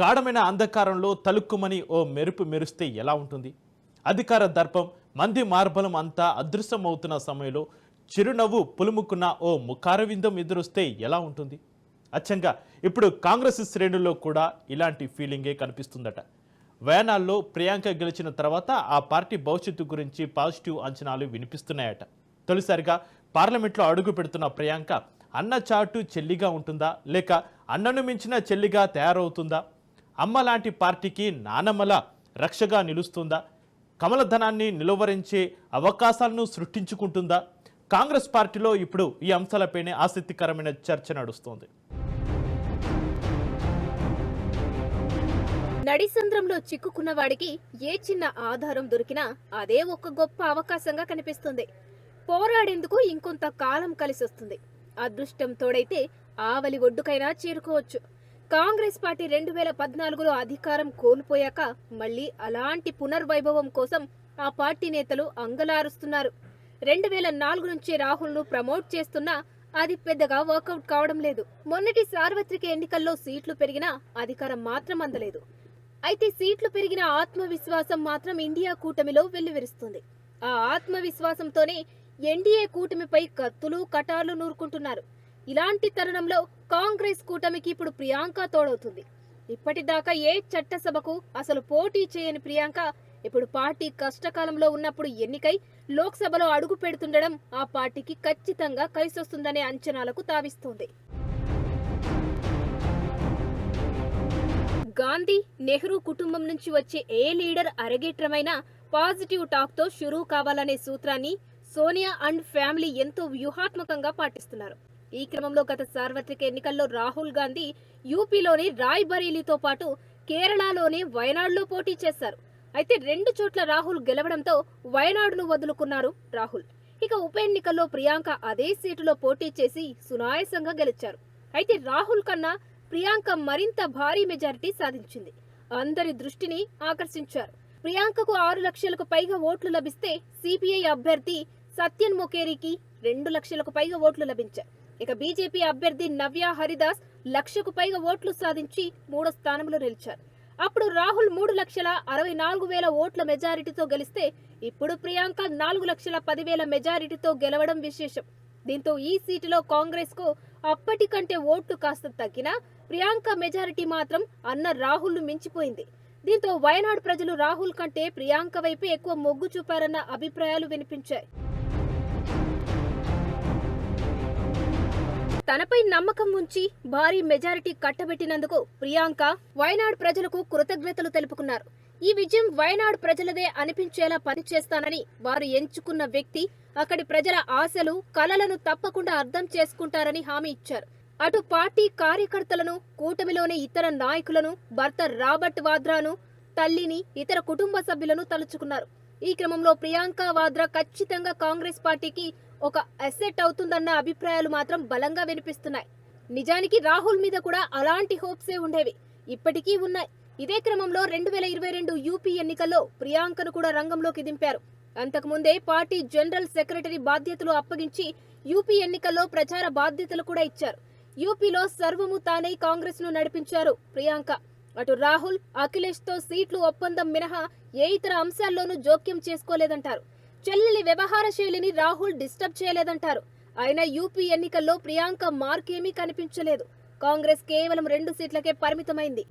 గాఢమైన అంధకారంలో తలుక్కుమని ఓ మెరుపు మెరుస్తే ఎలా ఉంటుంది? అధికార దర్పం మంది మార్బలం అంతా అదృశ్యమవుతున్న సమయంలో చిరునవ్వు పులుముకున్న ఓ ముఖారవిందం ఎదురొస్తే ఎలా ఉంటుంది? అచ్చంగా ఇప్పుడు కాంగ్రెస్ శ్రేణుల్లో కూడా ఇలాంటి ఫీలింగే కనిపిస్తుందట. వయనాల్లో ప్రియాంక గెలిచిన తర్వాత ఆ పార్టీ భవిష్యత్తు గురించి పాజిటివ్ అంచనాలు వినిపిస్తున్నాయట. తొలిసారిగా పార్లమెంట్లో అడుగు పెడుతున్న ప్రియాంక అన్న చాటు చెల్లిగా ఉంటుందా? లేక అన్నను మించిన చెల్లిగా తయారవుతుందా? అమ్మ లాంటి పార్టీకి నానమ్మల రక్షగా నిలుస్తుందా? కమలధనాన్ని నిలువరించే అవకాశాలను సృష్టించుకుంటుందా? కాంగ్రెస్ పార్టీలో ఇప్పుడు ఈ అంశాలపైనే ఆసక్తికరమైన చర్చ నడుస్తోంది. నడిసంద్రంలో చిక్కుకున్న వాడికి ఏ చిన్న ఆధారం దొరికినా అదే ఒక గొప్ప అవకాశంగా కనిపిస్తుంది. పోరాడేందుకు ఇంకొంత కాలం కలిసొస్తుంది. అదృష్టం తోడైతే ఆవలి ఒడ్డుకైనా చేరుకోవచ్చు. కాంగ్రెస్ పార్టీ రెండు వేల పద్నాలుగులో అధికారం కోల్పోయాక మళ్ళీ అలాంటి పునర్వైభవం కోసం ఆ పార్టీ నేతలు అంగలారుస్తున్నారు. రెండు వేల నాలుగు నుంచి రాహుల్ను ప్రమోట్ చేస్తున్నా అది పెద్దగా వర్కౌట్ కావడం లేదు. మొన్నటి సార్వత్రిక ఎన్నికల్లో సీట్లు పెరిగినా అధికారం మాత్రం అందలేదు. అయితే సీట్లు పెరిగిన ఆత్మవిశ్వాసం మాత్రం ఇండియా కూటమిలో వెల్లువిరుస్తుంది. ఆ ఆత్మవిశ్వాసంతోనే ఎన్డీఏ కూటమిపై కత్తులు కటార్లు నూరుకుంటున్నారు. ఇలాంటి తరుణంలో కాంగ్రెస్ కూటమికి ఇప్పుడు ప్రియాంక తోడవుతుంది. ఇప్పటిదాకా ఏ చట్టసభకు అసలు పోటీ చేయని ప్రియాంక ఇప్పుడు పార్టీ కష్టకాలంలో ఉన్నప్పుడు ఎన్నికై లోక్సభలో అడుగు పెడుతుండడం ఆ పార్టీకి ఖచ్చితంగా కలిసొస్తుందనే అంచనాలకు తావిస్తోంది. గాంధీ నెహ్రూ కుటుంబం నుంచి వచ్చే ఏ లీడర్ అరగేట్రమైన పాజిటివ్ టాక్తో షురూ కావాలనే సూత్రాన్ని సోనియా అండ్ ఫ్యామిలీ ఎంతో వ్యూహాత్మకంగా పాటిస్తున్నారు. ఈ క్రమంలో గత సార్వత్రిక ఎన్నికల్లో రాహుల్ గాంధీ యూపీలోని రాయ్బరేలీతో పాటు కేరళలోని వయనాడులో పోటీ చేశారు. అయితే రెండు చోట్ల రాహుల్ గెలవడంతో వయనాడును వదులుకున్నారు రాహుల్. ఇక ఉప ఎన్నికల్లో ప్రియాంక అదే సీటులో పోటీ చేసి సునాయాసంగా గెలిచారు. అయితే రాహుల్ కన్నా ప్రియాంక మరింత భారీ మెజారిటీ సాధించింది. అందరి దృష్టిని ఆకర్షించారు. ప్రియాంకకు ఆరు లక్షలకు పైగా ఓట్లు లభిస్తే సిపిఐ అభ్యర్థి సత్యన్ మొకేరికి రెండు లక్షలకు పైగా ఓట్లు లభించారు. ఇక బీజేపీ అభ్యర్థి నవ్య హరిదాస్ లక్షకు పైగా ఓట్లు సాధించి మూడో స్థానంలో నిలిచారు. అప్పుడు రాహుల్ మూడు లక్షల అరవై నాలుగు వేల ఓట్ల మెజారిటీతో గెలిస్తే ఇప్పుడు ప్రియాంక నాలుగు లక్షల పదివేల మెజారిటీతో గెలవడం విశేషం. దీంతో ఈ సీటులో కాంగ్రెస్కు అప్పటికంటే ఓట్లు కాస్త తగ్గినా ప్రియాంక మెజారిటీ మాత్రం అన్న రాహుల్ మించిపోయింది. దీంతో వయనాడు ప్రజలు రాహుల్ కంటే ప్రియాంక వైపు ఎక్కువ మొగ్గు చూపారన్న అభిప్రాయాలు వినిపించాయి. తనపై నమ్మకం ఉంచి భారీ మెజారిటీ కట్టబెట్టినందుకు ప్రియాంక వయనాడ్ ప్రజలకు కృతజ్ఞతలు తెలుపుకున్నారు. ఈ విజయం వయనాడ్ ప్రజలదే అనిపించేలా పనిచేస్తానని వారు ఎంచుకున్న వ్యక్తి అక్కడి ప్రజల ఆశలు కలలను తప్పకుండా అర్థం చేసుకుంటారని హామీ ఇచ్చారు. అటు పార్టీ కార్యకర్తలను కూటమిలోని ఇతర నాయకులను భర్త రాబర్ట్ వాద్రాను తల్లిని ఇతర కుటుంబ సభ్యులను తలుచుకున్నారు. ఈ క్రమంలో ప్రియాంక వాద్రా ఖచ్చితంగా కాంగ్రెస్ పార్టీకి ఒక అసెట్ అవుతుందన్న అభిప్రాయాలు మాత్రం బలంగా వినిపిస్తున్నాయి. నిజానికి రాహుల్ మీద కూడా అలాంటి హోప్సే ఉండేవి. ఇప్పటికీ ఉన్నాయి ఇదే క్రమంలో రెండు వేల ఇరవై రెండు యూపీ ఎన్నికల్లో ప్రియాంకను కూడా రంగంలోకి దింపారు. అంతకుముందే పార్టీ జనరల్ సెక్రటరీ బాధ్యతలు అప్పగించి యూపీ ఎన్నికల్లో ప్రచార బాధ్యతలు కూడా ఇచ్చారు. యూపీలో సర్వము తానే కాంగ్రెస్ను నడిపించారు ప్రియాంక. అటు రాహుల్ అఖిలేష్తో సీట్లు ఒప్పందం మినహా ఏ ఇతర అంశాల్లోనూ జోక్యం చేసుకోలేదంటారు. చెల్లెలి వ్యవహార శైలిని రాహుల్ డిస్టర్బ్ చేయలేదంటారు. అయినా యూపీ ఎన్నికల్లో ప్రియాంక మార్కేమీ కనిపించలేదు. కాంగ్రెస్ కేవలం రెండు సీట్లకే పరిమితమైంది.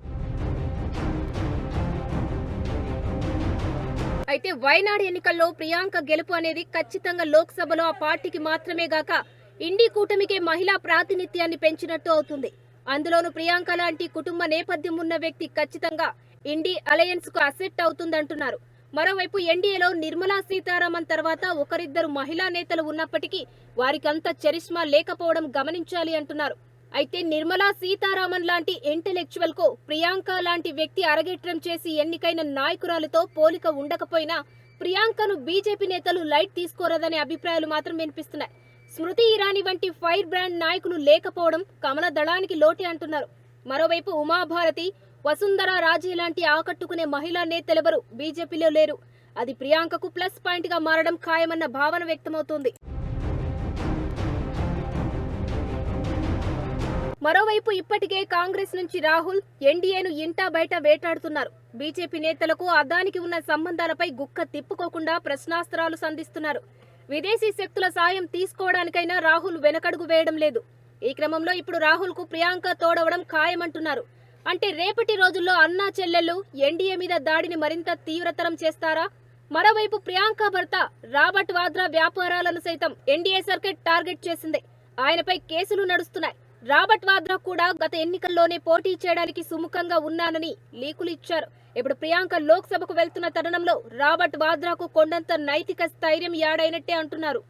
అయితే వైనాడు ఎన్నికల్లో ప్రియాంక గెలుపు అనేది ఖచ్చితంగా లోక్సభలో ఆ పార్టీకి మాత్రమే గాక ఇండి కూటమికే మహిళా ప్రాతినిధ్యాన్ని పెంచినట్టు అవుతుంది. అందులోనూ ప్రియాంక లాంటి కుటుంబ నేపథ్యం ఉన్న వ్యక్తి ఖచ్చితంగా ఇండి అలయన్స్కు అసెట్ అవుతుందంటున్నారు. మరోవైపు ఎన్డీఏలో నిర్మలా సీతారామన్ తర్వాత ఒకరిద్దరు మహిళా నేతలు ఉన్నప్పటికీ వారికంత చరిష్మా లేకపోవడం గమనించాలి అంటున్నారు. అయితే నిర్మలా సీతారామన్ లాంటి ఇంటెలెక్చువల్కు ప్రియాంక లాంటి వ్యక్తి అరగేట్రం చేసి ఎన్నికైన నాయకురాలతో పోలిక ఉండకపోయినా ప్రియాంకను బీజేపీ నేతలు లైట్ తీసుకోరదనే అభిప్రాయాలు మాత్రం వినిపిస్తున్నాయి. స్మృతి ఇరానీ వంటి ఫైర్ బ్రాండ్ నాయకులు లేకపోవడం కమల దళానికి లోటే అంటున్నారు. మరోవైపు ఉమాభారతి వసుంధర రాజే లాంటి ఆకట్టుకునే మహిళా నేతలెవరు బీజేపీలో లేరు. అది ప్రియాంకకు ప్లస్ పాయింట్గా మారడం ఖాయమన్న భావన వ్యక్తమవుతోంది. మరోవైపు ఇప్పటికే కాంగ్రెస్ నుంచి రాహుల్ ఎన్డీఏను ఇంటా బయట వేటాడుతున్నారు. బీజేపీ నేతలకు అదానికి ఉన్న సంబంధాలపై గుక్క తిప్పుకోకుండా ప్రశ్నాస్త్రాలు సంధిస్తున్నారు. విదేశీ శక్తుల సాయం తీసుకోవడానికైనా రాహుల్ వెనకడుగు వేయడం లేదు. ఈ క్రమంలో ఇప్పుడు రాహుల్కు ప్రియాంక తోడవడం ఖాయమంటున్నారు. అంటే రేపటి రోజుల్లో అన్నా చెల్లెళ్ళు ఎన్డీఏ మీద దాడిని మరింత తీవ్రతరం చేస్తారా? మరోవైపు ప్రియాంక భర్త రాబర్ట్ వాద్రా వ్యాపారాలను సైతం ఎన్డీఏ సర్కిట్ టార్గెట్ చేసింది. ఆయనపై కేసులు నడుస్తున్నాయి. రాబర్ట్ వాద్రా కూడా గత ఎన్నికల్లోనే పోటీ చేయడానికి సుముఖంగా ఉన్నానని లీకులు ఇచ్చారు. ఇప్పుడు ప్రియాంక లోక్సభకు వెళ్తున్న తరుణంలో రాబర్ట్ వాద్రాకు కొండంత నైతిక స్థైర్యం యాడైనట్టే అంటున్నారు.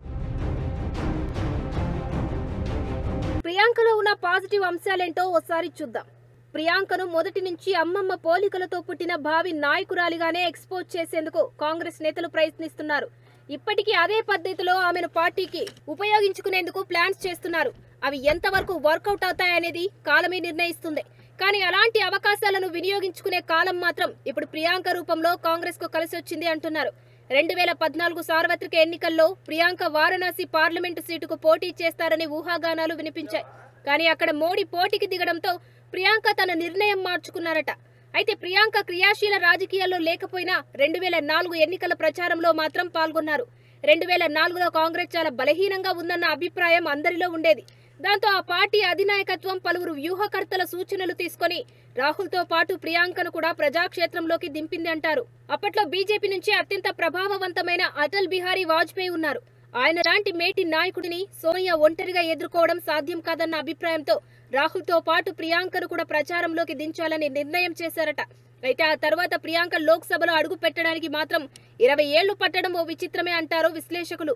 ప్రియాంకలో ఉన్న పాజిటివ్ అంశాలేంటో ఓసారి చూద్దాం. ప్రియాంకను మొదటి నుంచి అమ్మమ్మ పోలికలతో పుట్టిన భావి నాయకురాలిగానే ఎక్స్పోజ్ చేసేందుకు కాంగ్రెస్ నేతలు ప్రయత్నిస్తున్నారు. ఇప్పటికీ అదే పద్ధతిలో ఆమెను పార్టీకి ఉపయోగించుకునేందుకు ప్లాన్స్ చేస్తున్నారు. అవి ఎంతవరకు వర్కౌట్ అవుతాయనేది కాలమే నిర్ణయిస్తుంది. కానీ అలాంటి అవకాశాలను వినియోగించుకునే కాలం మాత్రం ఇప్పుడు ప్రియాంక రూపంలో కాంగ్రెస్కు కలిసి వచ్చింది అంటున్నారు. రెండు వేల పద్నాలుగు సార్వత్రిక ఎన్నికల్లో ప్రియాంక వారణాసి పార్లమెంటు సీటుకు పోటీ చేస్తారని ఊహాగానాలు వినిపించాయి. కానీ అక్కడ మోడీ పోటీకి దిగడంతో ప్రియాంక తన నిర్ణయం మార్చుకున్నారట. అయితే ప్రియాంక క్రియాశీల రాజకీయాల్లో లేకపోయినా రెండు వేల నాలుగు ఎన్నికల ప్రచారంలో మాత్రం పాల్గొన్నారు. రెండు వేల నాలుగులో కాంగ్రెస్ చాలా బలహీనంగా ఉందన్న అభిప్రాయం అందరిలో ఉండేది. దాంతో ఆ పార్టీ అధినాయకత్వం పలువురు వ్యూహకర్తల సూచనలు తీసుకొని రాహుల్తో పాటు ప్రియాంకను కూడా ప్రజాక్షేత్రంలోకి దింపింది అంటారు. అప్పట్లో బీజేపీ నుంచి అత్యంత ప్రభావవంతమైన అటల్ బిహారీ వాజ్పేయి ఉన్నారు. ఆయన లాంటి మేటి నాయకుడిని సోనియా ఒంటరిగా ఎదుర్కోవడం సాధ్యం కాదన్న అభిప్రాయంతో రాహుల్తో పాటు ప్రియాంకను కూడా ప్రచారంలోకి దించాలని నిర్ణయం చేశారట. అయితే ఆ తర్వాత ప్రియాంక లోక్సభలో అడుగు పెట్టడానికి మాత్రం ఇరవై ఏళ్ళు పట్టడం ఓ విచిత్రమే అంటారు విశ్లేషకులు.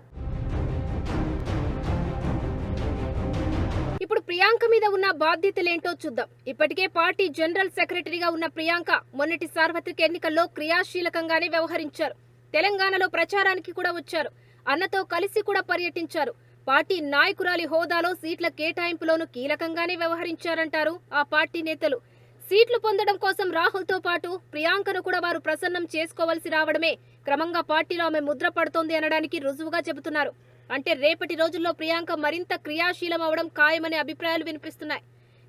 ఇప్పుడు ప్రియాంక మీద ఉన్న బాధ్యతలేంటో చూద్దాం. ఇప్పటికే పార్టీ జనరల్ సెక్రటరీగా ఉన్న ప్రియాంక మొన్నటి సార్వత్రిక ఎన్నికల్లో క్రియాశీలకంగానే వ్యవహరించారు. తెలంగాణలో ప్రచారానికి కూడా వచ్చారు. అన్నతో కలిసి కూడా పర్యటించారు. పార్టీ నాయకురాలి హోదాలో సీట్ల కేటాయింపులోనూ కీలకంగానే వ్యవహరించారంటారు ఆ పార్టీ నేతలు. సీట్లు పొందడం కోసం రాహుల్తో పాటు ప్రియాంకను కూడా వారు ప్రసన్నం చేసుకోవాల్సి రావడమే క్రమంగా పార్టీలో ఆమె ముద్ర పడుతోంది అనడానికి రుజువుగా చెబుతున్నారు. అంటే రేపటి రోజుల్లో ప్రియాంక మరింత క్రియాశీలం అవడం ఖాయమనే అభిప్రాయాలు వినిపిస్తున్నాయి.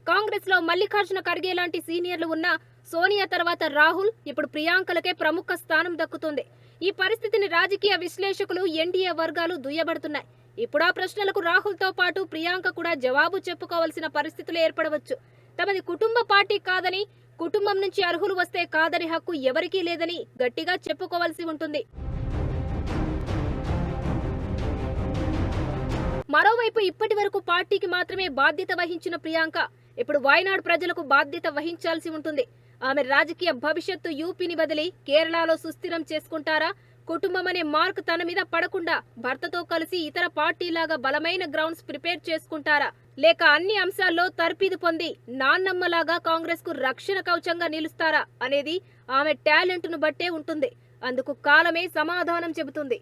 కాంగ్రెస్లో మల్లికార్జున ఖర్గే లాంటి సీనియర్లు ఉన్న సోనియా తర్వాత రాహుల్ ఇప్పుడు ప్రియాంకలకే ప్రముఖ స్థానం దక్కుతుంది. ఈ పరిస్థితిని రాజకీయ విశ్లేషకులు ఎన్డీఏ వర్గాలు దుయ్యబడుతున్నాయి. ఇప్పుడు ఆ ప్రశ్నలకు రాహుల్తో పాటు ప్రియాంక కూడా జవాబు చెప్పుకోవాల్సిన పరిస్థితులు ఏర్పడవచ్చు. తమది కుటుంబ పార్టీ కాదని కుటుంబం నుంచి అర్హులు వస్తే కాదని హక్కు ఎవరికీ లేదని గట్టిగా చెప్పుకోవాల్సి ఉంటుంది. మరోవైపు ఇప్పటి వరకు పార్టీకి మాత్రమే బాధ్యత వహించిన ప్రియాంక ఇప్పుడు వాయనాడు ప్రజలకు బాధ్యత వహించాల్సి ఉంటుంది. ఆమె రాజకీయ భవిష్యత్తు యూపీని బదిలి కేరళలో సుస్థిరం చేసుకుంటారా? కుటుంబం అనే మార్క్ తన మీద పడకుండా భర్తతో కలిసి ఇతర పార్టీలాగా బలమైన గ్రౌండ్స్ ప్రిపేర్ చేసుకుంటారా? లేక అన్ని అంశాల్లో తర్పీదు పొంది నాన్నమ్మలాగా కాంగ్రెస్కు రక్షణ కవచంగా నిలుస్తారా? అనేది ఆమె టాలెంట్ను బట్టే ఉంటుంది. అందుకు కాలమే సమాధానం చెబుతుంది.